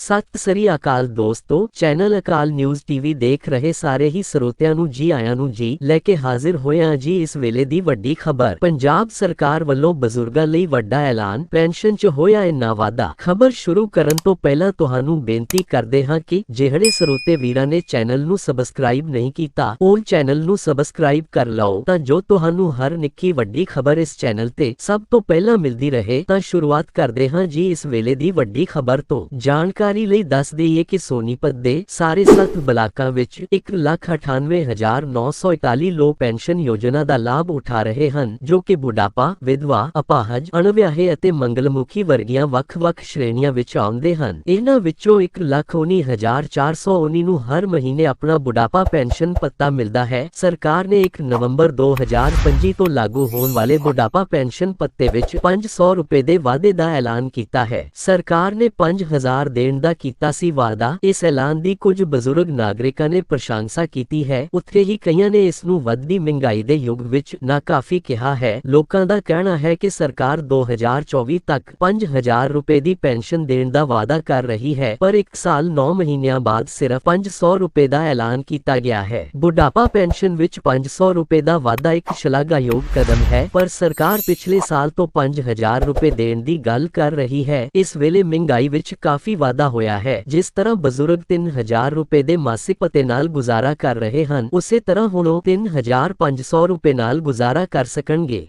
ਸਤਿ ਸ੍ਰੀ ਅਕਾਲ ਦੋਸਤੋ, ਚੈਨਲ ਅਕਾਲ news TV ਦੇਖ ਰਹੇ ਸਾਰੇ ਹੀ ਸਰੋਤਿਆਂ ਨੂੰ ਜੀ ਆਇਆਂ ਨੂੰ ਜੀ ਲੈ ਕੇ ਹਾਜ਼ਰ ਹੋਏ ਹਾਂ ਜੀ ਇਸ ਵੇਲੇ ਦੀ ਵੱਡੀ ਖਬਰ। ਪੰਜਾਬ ਸਰਕਾਰ ਵੱਲੋਂ ਬਜ਼ੁਰਗਾਂ ਲਈ ਵੱਡਾ ਐਲਾਨ, ਪੈਨਸ਼ਨ 'ਚ ਹੋਇਆ ਇੰਨਾ ਵਾਧਾ। ਖਬਰ ਸ਼ੁਰੂ ਕਰਨ ਤੋਂ ਪਹਿਲਾਂ ਤੁਹਾਨੂੰ ਬੇਨਤੀ ਕਰਦੇ ਹਾਂ ਕਿ ਜਿਹੜੇ ਸਰੋਤੇ ਵੀਰਾਂ ਨੇ ਚੈਨਲ ਨੂੰ ਸਬਸਕ੍ਰਾਈਬ ਨਹੀਂ ਕੀਤਾ, ਉਹ ਚੈਨਲ ਨੂੰ ਸਬਸਕ੍ਰਾਈਬ ਕਰ ਲਓ। ਤਾਂ ਜੋ ਤੁਹਾਨੂੰ ਹਰ ਨਿੱਕੀ ਵੱਡੀ ਖਬਰ ਇਸ ਚੈਨਲ ਤੇ ਸਭ ਤੋਂ ਪਹਿਲਾਂ ਮਿਲਦੀ ਰਹੇ, ਤਾਂ ਸ਼ੁਰੂਆਤ ਕਰਦੇ ਹਾਂ ਜੀ ਇਸ ਵੇਲੇ ਦੀ ਵੱਡੀ ਖਬਰ ਤੋਂ। ਜਾਣਕਾਰੀ ਲਈ ਦੱਸ ਦਈਏ ਕਿ ਸੋਨੀਪਤ ਦੇ ਸਾਰੇ ਸੱਤ ਬਲਾਕਾਂ ਵਿੱਚ 198941 ਲੋਕ ਪੈਨਸ਼ਨ ਯੋਜਨਾ ਦਾ ਲਾਭ ਉਠਾ ਰਹੇ ਹਨ, ਜੋ ਕਿ ਬੁਢਾਪਾ, ਵਿਧਵਾ, ਅਪਾਹਜ, ਅਣਵਿਆਹੇ ਅਤੇ ਮੰਗਲਮੁਖੀ ਵਰਗੀਆਂ ਵੱਖ-ਵੱਖ ਸ਼੍ਰੇਣੀਆਂ ਵਿੱਚ ਆਉਂਦੇ ਹਨ। ਇਹਨਾਂ ਵਿੱਚੋਂ 119419 ਨੂੰ ਹਰ ਮਹੀਨੇ ਆਪਣਾ ਬੁਢਾਪਾ ਪੈਨਸ਼ਨ ਪੱਤਾ ਮਿਲਦਾ ਹੈ। ਸਰਕਾਰ ਨੇ 1 ਨਵੰਬਰ 2025 ਤੋਂ ਲਾਗੂ ਹੋਣ ਵਾਲੇ ਬੁਢਾਪਾ ਪੈਨਸ਼ਨ ਪੱਤੇ ਵਿੱਚ 500 ਰੁਪਏ ਦੇ ਵਾਅਦੇ ਦਾ ਐਲਾਨ ਕੀਤਾ ਹੈ। ਸਰਕਾਰ ਨੇ 5000 ਦੇਣ ਦਾ ਕੀਤਾ ਸੀ ਵਾਅਦਾ। ਇਸ ਐਲਾਨ ਦੀ ਕੁਝ ਬਜ਼ੁਰਗ ਨਾਗਰਿਕਾਂ ਨੇ ਪ੍ਰਸ਼ੰਸਾ ਕੀਤੀ ਹੈ। ਉੱਥੇ ਹੀ ਕਈਆਂ ਨੇ ਇਸ ਨੂੰ ਵੱਧਦੀ ਮਹਿੰਗਾਈ ਦੇ ਯੁੱਗ ਵਿੱਚ ਨਾਕਾਫੀ ਕਿਹਾ ਹੈ। ਲੋਕਾਂ ਦਾ ਕਹਿਣਾ ਹੈ ਕਿ ਸਰਕਾਰ 2024 ਤੱਕ 5000 ਰੁਪਏ ਦੀ ਪੈਨਸ਼ਨ ਦੇਣ ਦਾ ਵਾਅਦਾ ਕਰ ਰਹੀ ਹੈ, ਪਰ ਇੱਕ ਸਾਲ 9 ਮਹੀਨਿਆਂ ਬਾਅਦ ਸਿਰਫ 500 ਰੁਪਏ ਦਾ ਐਲਾਨ ਕੀਤਾ ਗਿਆ ਹੈ। ਬੁਢਾਪਾ ਪੈਨਸ਼ਨ ਵਿੱਚ 500 ਰੁਪਏ ਦਾ ਵਾਧਾ ਇੱਕ ਸ਼ਲਾਘਾਯੋਗ ਕਦਮ ਹੈ, ਪਰ ਸਰਕਾਰ ਪਿਛਲੇ ਸਾਲ ਤੋਂ 5000 ਰੁਪਏ ਦੇਣ ਦੀ ਗੱਲ ਕਰ ਰਹੀ ਹੈ। ਇਸ ਵੇਲੇ ਮਹਿੰਗਾਈ ਵਿੱਚ ਕਾਫੀ ਵਾਧਾ ਵਾਧਾ ਹੋਇਆ ਹੈ। ਜਿਸ ਤਰ੍ਹਾਂ ਬਜ਼ੁਰਗ 3000 ਰੁਪਏ ਦੇ ਮਾਸਿਕ ਪਤੇ ਨਾਲ ਗੁਜ਼ਾਰਾ ਕਰ ਰਹੇ ਹਨ, ਉਸੇ ਤਰ੍ਹਾਂ ਹੁਣ ਉਹ 3500 ਰੁਪਏ ਨਾਲ ਗੁਜ਼ਾਰਾ ਕਰ ਸਕਣਗੇ।